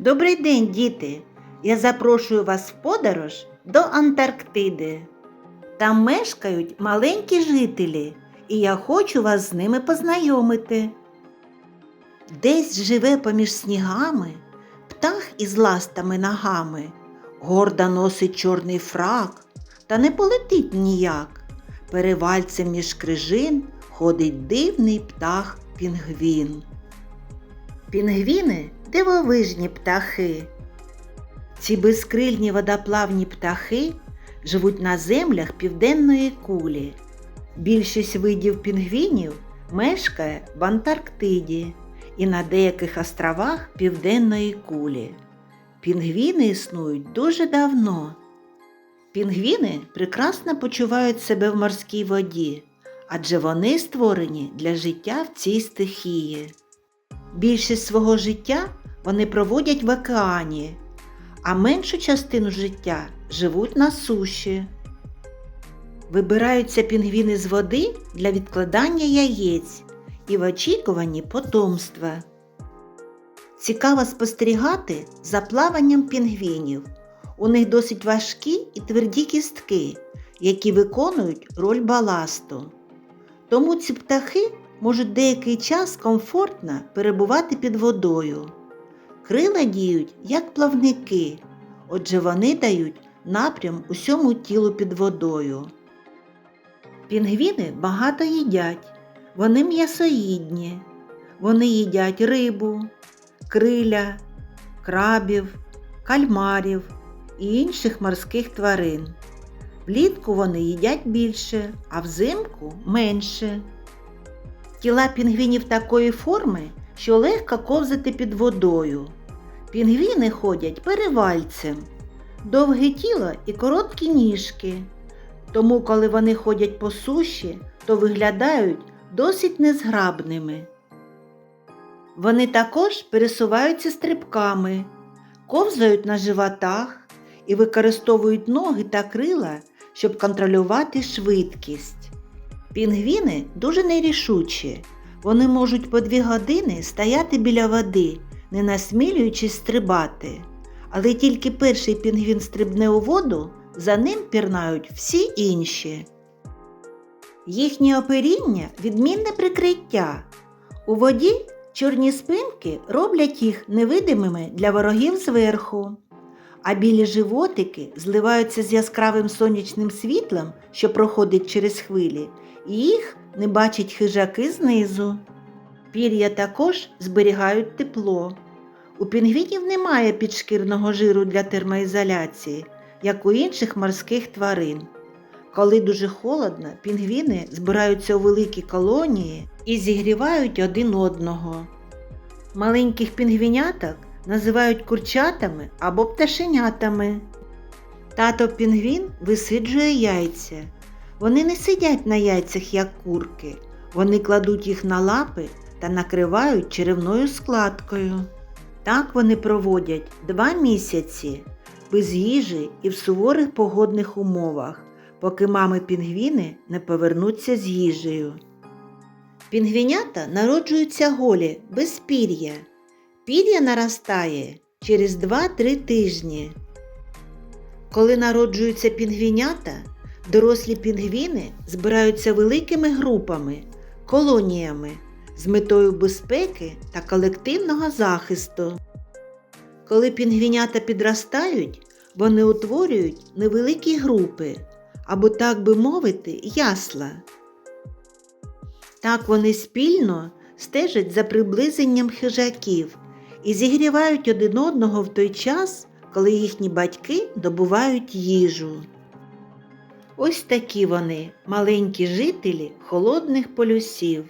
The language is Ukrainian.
Добрий день, діти! Я запрошую вас в подорож до Антарктиди. Там мешкають маленькі жителі, і я хочу вас з ними познайомити. Десь живе поміж снігами птах із ластами ногами, гордо носить чорний фрак, та не полетить ніяк. Перевальцем між крижин ходить дивний птах пінгвін. Пінгвіни дивовижні птахи. Ці безкрильні водоплавні птахи живуть на землях південної кулі. Більшість видів пінгвінів мешкає в Антарктиді і на деяких островах південної кулі. Пінгвіни існують дуже давно. Пінгвіни прекрасно почувають себе в морській воді, адже вони створені для життя в цій стихії. Більшість свого життя вони проводять в океані, а меншу частину життя живуть на суші. Вибираються пінгвіни з води для відкладання яєць і в очікуванні потомства. Цікаво спостерігати за плаванням пінгвінів. У них досить важкі і тверді кістки, які виконують роль баласту. Тому ці птахи можуть деякий час комфортно перебувати під водою. Крила діють як плавники, отже вони дають напрям усьому тілу під водою. Пінгвіни багато їдять, вони м'ясоїдні, вони їдять рибу, криля, крабів, кальмарів і інших морських тварин. Влітку вони їдять більше, а взимку менше. Тіла пінгвінів такої форми, що легко ковзати під водою. Пінгвіни ходять перевальцем, довге тіло і короткі ніжки. Тому, коли вони ходять по суші, то виглядають досить незграбними. Вони також пересуваються стрибками, ковзають на животах і використовують ноги та крила, щоб контролювати швидкість. Пінгвіни дуже нерішучі. Вони можуть по дві години стояти біля води, не насмілюючись стрибати. Але тільки перший пінгвін стрибне у воду, за ним пірнають всі інші. Їхнє оперіння відмінне прикриття. У воді чорні спинки роблять їх невидимими для ворогів зверху, а білі животики зливаються з яскравим сонячним світлом, що проходить через хвилі, і їх не бачать хижаки знизу. Пір'я також зберігають тепло. У пінгвінів немає підшкірного жиру для термоізоляції, як у інших морських тварин. Коли дуже холодно, пінгвіни збираються у великі колонії і зігрівають один одного. Маленьких пінгвіняток називають курчатами або пташенятами. Тато пінгвін висиджує яйця. Вони не сидять на яйцях, як курки. Вони кладуть їх на лапи та накривають черевною складкою. Так вони проводять два місяці без їжі і в суворих погодних умовах, поки мами пінгвіни не повернуться з їжею. Пінгвінята народжуються голі без пір'я. Пір'я наростає через 2-3 тижні. Коли народжуються пінгвінята, дорослі пінгвіни збираються великими групами, колоніями з метою безпеки та колективного захисту. Коли пінгвінята підростають, вони утворюють невеликі групи або, так би мовити, ясла. Так вони спільно стежать за приблизенням хижаків і зігрівають один одного в той час, коли їхні батьки добувають їжу. Ось такі вони маленькі жителі холодних полюсів.